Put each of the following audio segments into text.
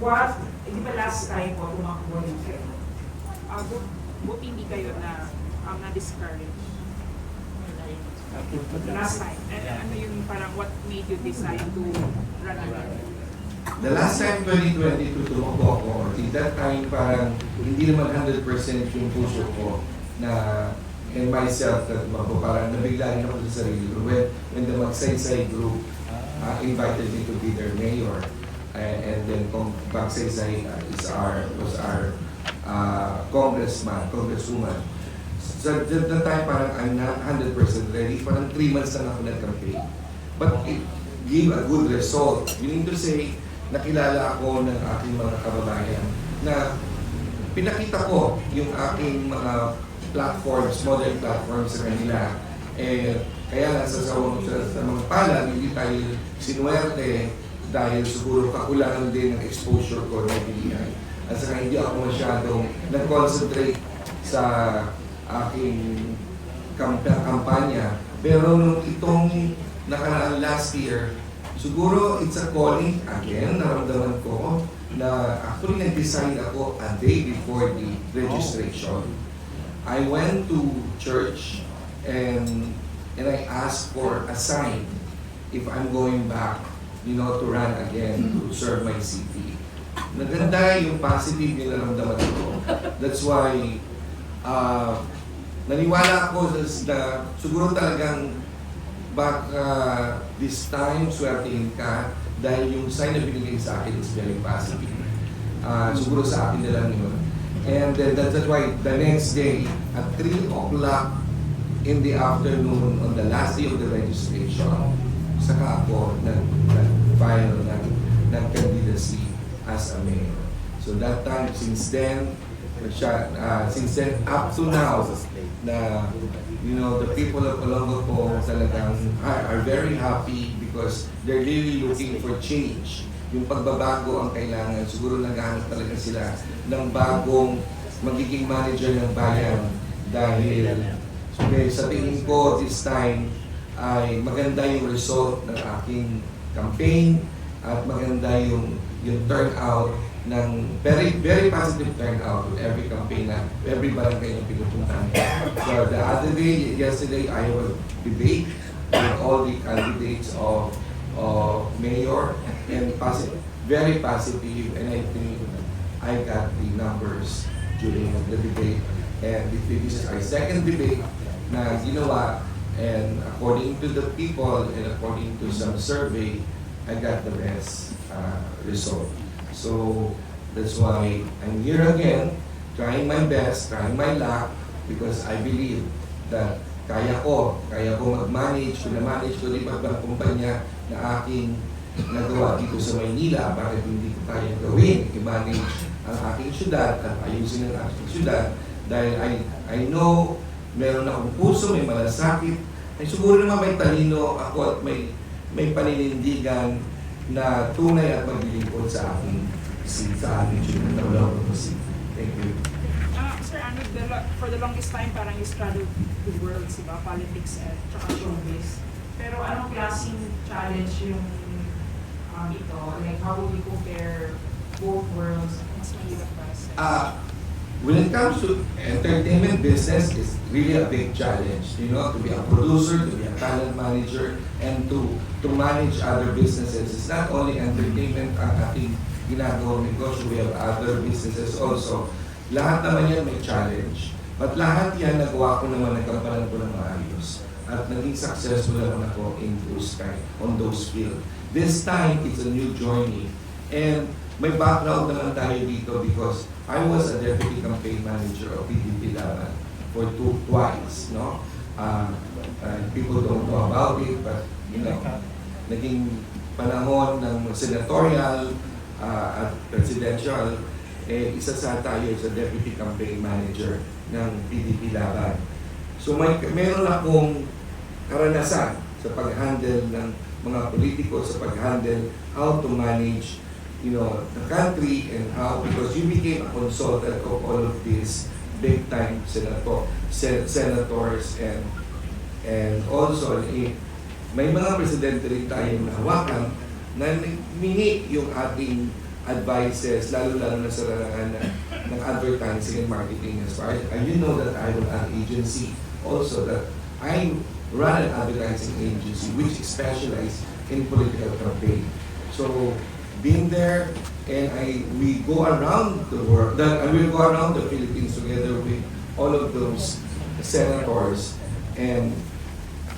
what, eh, di ba last time po tumakbo yung kayo? Uh, but, but hindi kayo na um, na-discourage? Last time. And ano yung parang what made you decide to run again? The last time 2022 tumakbo ako, at that time parang hindi naman 100% yung puso ko na and myself na tumakbo. Parang nabigla rin ako sa sarili ko when, when the Magsaysay group uh, invited me to be their mayor. Uh, and then kung Magsaysay uh, is our, was our uh, congressman, congresswoman. So at that time parang I'm not 100% ready. Parang 3 months na ako nag-campaign. But it gave a good result. Meaning to say, nakilala ako ng aking mga kababayan na pinakita ko yung aking mga platforms, modern platforms sa kanila. Eh, kaya lang sa, sa, sa, mga palad, hindi tayo sinuwerte dahil siguro kakulangan din ng exposure ko na binigay. At saka hindi ako masyadong nag-concentrate sa aking kamp- kampanya. Pero nung itong nakaraang last year, siguro it's a calling again, naramdaman ko na actually nag-decide ako a day before the registration. I went to church and and I asked for a sign if I'm going back, you know, to run again to serve my city. Naganda yung positive yung naramdaman ko. That's why uh, naniwala ako sa, na siguro talagang baka this time swertihin ka dahil yung sign na binigay sa akin is very positive. Ah, siguro sa akin na lang yun. And then that's why the next day at 3 o'clock in the afternoon on the last day of the registration, saka ako nag, nag-file ng, ng candidacy as a mayor. So that time, since then, siya, ah, since then up to now, na you know the people of Colombo po talagang are, are very happy because they're really looking for change. Yung pagbabago ang kailangan. Siguro naghahanap talaga sila ng bagong magiging manager ng bayan dahil okay, sa tingin ko this time ay maganda yung result ng aking campaign at maganda yung yung turnout ng very very positive turnout with every campaign na every barangay na pinupuntahan. So the other day, yesterday, I was debate with all the candidates of of mayor and positive, very positive and I think I got the numbers during the debate and this is our second debate na ginawa and according to the people and according to some survey, I got the best uh, result. So that's why I'm here again, trying my best, trying my luck, because I believe that kaya ko, kaya ko mag-manage, kung na-manage ko rin ibang kumpanya na aking nagawa dito sa Maynila, bakit hindi ko kaya gawin, i-manage ang aking syudad at ayusin ang aking syudad. Dahil I, I know meron akong puso, may malasakit, ay siguro naman may talino ako at may may paninindigan na tunay at maglilingkod sa aking sa aking syudad na wala. Thank you. Ah, Sir Ano, the, for the longest time parang you straddled the worlds, diba? Politics at tsaka showbiz. Pero anong klaseng challenge yung um, ito? Like, how would you compare both worlds? Mas mahirap ba? sa- Uh, when it comes to entertainment business, it's really a big challenge. You know, to be a producer, to be a talent manager, and to to manage other businesses. It's not only entertainment ang ating ginagawang negosyo. We have other businesses also. Lahat naman yan may challenge. But lahat yan nagawa ko naman, nagkampalan ko ng maayos. At naging successful naman ako in those kind, on those field. This time, it's a new journey. And may background naman tayo dito because I was a deputy campaign manager of PDP Laban for two twice, no? Uh, uh, people don't know about it, but you know, naging panahon ng senatorial uh, at presidential, eh, isa sa tayo sa deputy campaign manager ng PDP Laban. So may meron akong karanasan sa pag-handle ng mga politiko, sa pag-handle how to manage you know, the country and how, because you became a consultant of all of these big time sen- senators and and also eh, may mga presidente rin tayong nahawakan na mingi yung ating advices, lalo-lalo na sa larangan ng, ng advertising and marketing as far and you know that I run an agency also that I run an advertising agency which specializes in political campaign. So being there and I we go around the world, that I will go around the Philippines together with all of those senators and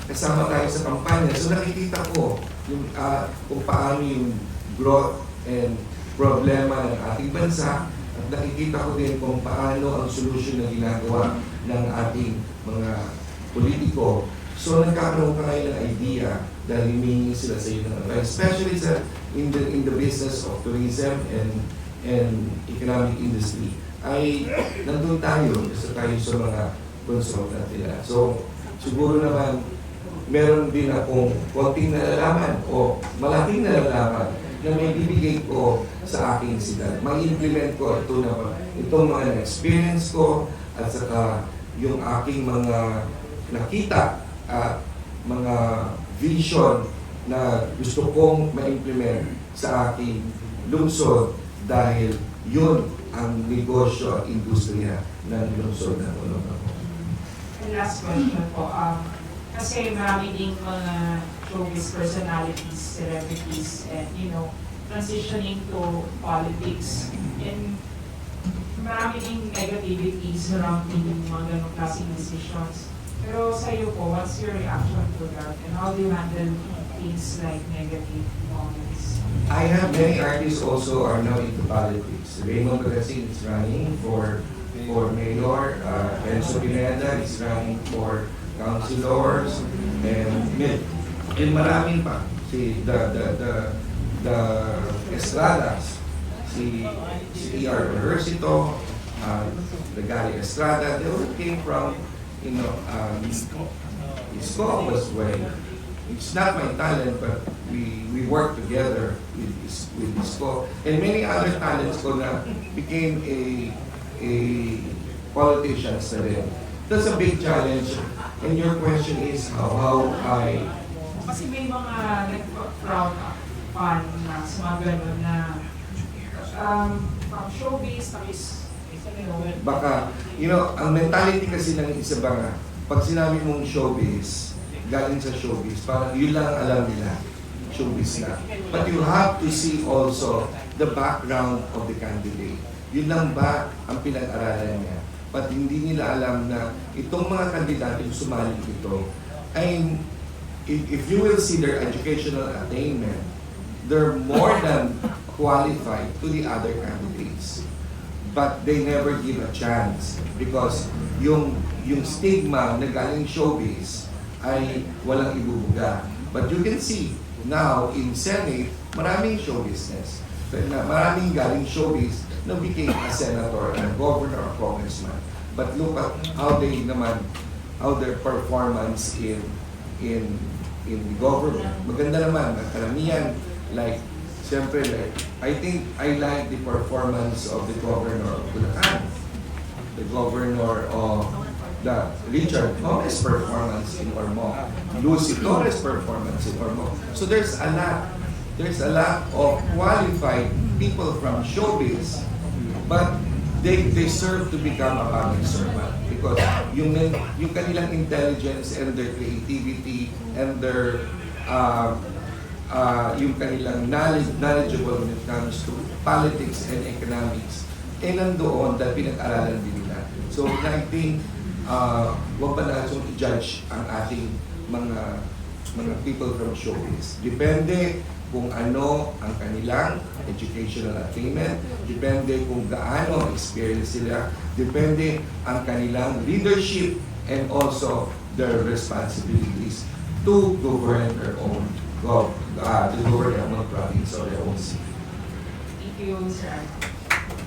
kasama tayo sa kampanya. So nakikita ko yung ah, kung paano yung growth and problema ng ating bansa at nakikita ko din kung paano ang solusyon na ginagawa ng ating mga politiko. So nagkakaroon ka ngayon ng idea dahil humingi sila sa iyo ng advice, especially sa in the in the business of tourism and and economic industry ay nandun tayo isa tayo sa mga consultant nila. So siguro naman meron din akong konting nalalaman o malaking nalalaman na may bibigay ko sa aking sila. Mag-implement ko ito na itong mga experience ko at saka yung aking mga nakita at mga vision na gusto kong ma-implement sa aking lungsod dahil yun ang negosyo at industriya ng lungsod na tulong ako. And last question po, um, kasi marami ding mga showbiz personalities, celebrities, and you know, transitioning to politics. And marami ding negativity surrounding mga ganong klaseng decisions. Pero sa po, what's your reaction to that? And how do you handle things like negative comments? I have many artists also are now into politics. Raymond Bagasin is running for for mayor. Uh, Enzo Pineda is running for councilors and mid. And marami pa. Si the the the the Estradas, si si E.R. Uh, the Gary Estrada, they all came from, you know, um, Isko was way it's not my talent, but we we work together with with Isko and many other talents ko na became a a politicians na rin. That's a big challenge. And your question is how, how I Kasi may mga nag-crowd fan na sa mga ganun na um, from showbiz, tapos baka, you know, ang mentality kasi ng isa ba nga, pag sinabi mong showbiz, galing sa showbiz, parang yun lang ang alam nila, showbiz na. But you have to see also the background of the candidate. Yun lang ba ang pinag-aralan niya? But hindi nila alam na itong mga kandidato yung sumali dito ay if, if you will see their educational attainment, they're more than qualified to the other candidates but they never give a chance because yung yung stigma na galing showbiz ay walang ibubuga. But you can see now in Senate, maraming show business. Maraming galing showbiz na became a senator, a governor, a congressman. But look at how they naman, how their performance in in in the government. Maganda naman, karamihan, like Siyempre, like, I think I like the performance of the governor of Bulacan. The governor of the Richard Gomez performance in Ormo. Lucy Torres performance in Ormo. So there's a lot. There's a lot of qualified people from showbiz. But they they serve to become a public servant because yung yung kanilang intelligence and their creativity and their uh, uh, yung kanilang knowledge, knowledgeable when it comes to politics and economics, eh nandoon dahil pinag-aralan din nila. So I think, uh, huwag ba natin i-judge ang ating mga mga people from showbiz. Depende kung ano ang kanilang educational attainment, depende kung gaano experience sila, depende ang kanilang leadership and also their responsibilities to govern their own gov, uh, to govern their own province or their own city. thank you, sir.